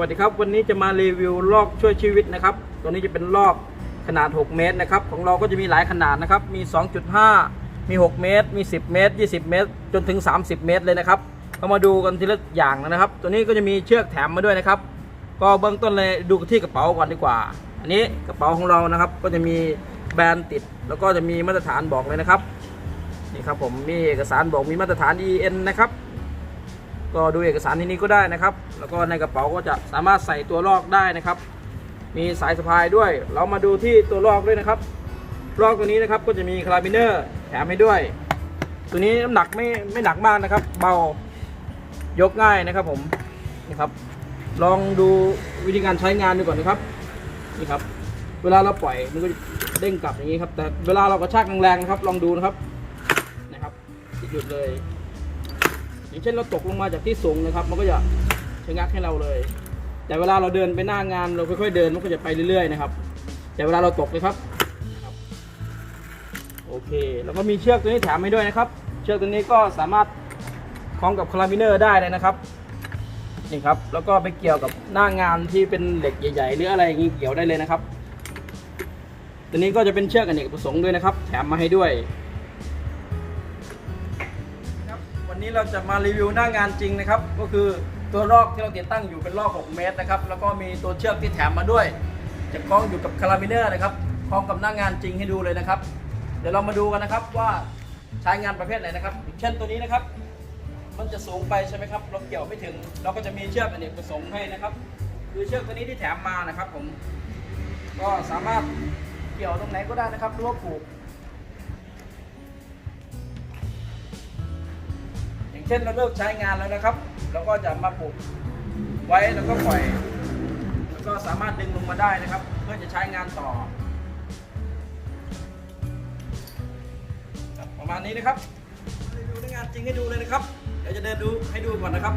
วัสดีครับ วันนี้จะมารีวิวลอกช่วยชีวิตนะครับ ตัวนี้จะเป็นลอกขนาด 6 เมตรนะครับ ของเราก็จะมีหลายขนาดนะครับ มี 2.5 มี 6 เมตร มี 10 เมตร 20 เมตร จนถึง 30 เมตรเลยนะครับก็มาดูกันทีละอย่างนะครับ ตัวนี้ก็จะมีเชือกแถมมาด้วยนะครับ ก็เบื้องต้นเลยดูที่กระเป๋าก่อนดีกว่า อันนี้กระเป๋าของเรานะครับ ก็จะมีแบรนด์ติด แล้วก็จะมีมาตรฐานบอกเลยนะครับ นี่ครับผมมีเอกสารบอกมีมาตรฐาน EN นะครับ ก็ดูเอกสารที่นี้ก็ได้นะครับ แล้วก็ในกระเป๋าก็จะสามารถใส่ตัวลอกได้นะครับ มีสายสะพายด้วย เรามาดูที่ตัวลอกด้วยนะครับลอกตัวนี้นะครับก็จะมีคาราบิเนอร์แถมให้ด้วย ตัวนี้น้ำหนักไม่ไม่หนักมากนะครับ เบายกง่ายนะครับผมนี่ครับ ลองดูวิธีการใช้งานดูก่อนนะครับนี่ครับ เวลาเราปล่อยมันก็เด้งกลับอย่างนี้ครับ แต่เวลาเรากระชากแรงๆนะครับ ลองดูนะครับนะครับหยุดเลย อย่างเช่นเราตกลงมาจากที่สูงนะครับ มันก็จะชะงักให้เราเลย แต่เวลาเราเดินไปหน้างานเราค่อยๆเดินมันก็จะไปเรื่อยๆนะครับ แต่เวลาเราตกเลยครับนะครับโอเค แล้วก็มีเชือกตัวนี้แถมให้ด้วยนะครับ เชือกตัวนี้ก็สามารถคล้องกับคาราบิเนอร์ได้เลยนะครับนี่ครับ แล้วก็ไปเกี่ยวกับหน้างานที่เป็นเหล็กใหญ่ๆหรืออะไรอย่างนี้เกี่ยวได้เลยนะครับ ตัวนี้ก็จะเป็นเชือกอเนกประสงค์ด้วยนะครับ แถมมาให้ด้วย วันนี้เราจะมารีวิวหน้างานจริงนะครับ ก็คือตัวลอกที่เราติดตั้งอยู่เป็นลอก 6 เมตรนะครับ แล้วก็มีตัวเชือกที่แถมมาด้วย จะคล้องอยู่กับคาราบิเนอร์นะครับ คล้องกับหน้างานจริงให้ดูเลยนะครับ เดี๋ยวเรามาดูกันนะครับว่าใช้งานประเภทไหนนะครับ เช่นตัวนี้นะครับ มันจะสูงไปใช่ไหมครับ เราเกี่ยวไม่ถึง เราก็จะมีเชือกอเนกประสงค์ให้นะครับ คือเชือกตัวนี้ที่แถมมานะครับ ผม ก็สามารถเกี่ยวตรงไหนก็ได้นะครับหรือว่าผูก เช่นเราเลิกใช้งานแล้วนะครับ เราก็จะมาปลูกไว้แล้วก็ปล่อย แล้วก็สามารถดึงลงมาได้นะครับ เพื่อจะใช้งานต่อ ประมาณนี้นะครับดูในงานจริงให้ดูเลยนะครับ เดี๋ยวจะเดินดูให้ดูก่อนนะครับ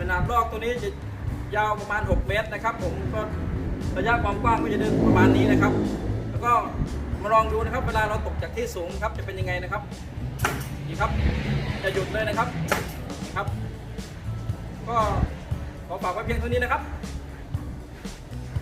ขนาดลอกตัวนี้จะยาวประมาณ 6 เมตรนะครับ ผมก็ระยะความกว้างก็จะเดินประมาณนี้นะครับ แล้วก็มาลองดูนะครับ เวลาเราตกจากที่สูงครับจะเป็นยังไงนะครับนี่ครับจะหยุดเลยนะครับนี่ครับ ก็ขอฝากไว้เพียงเท่านี้นะครับ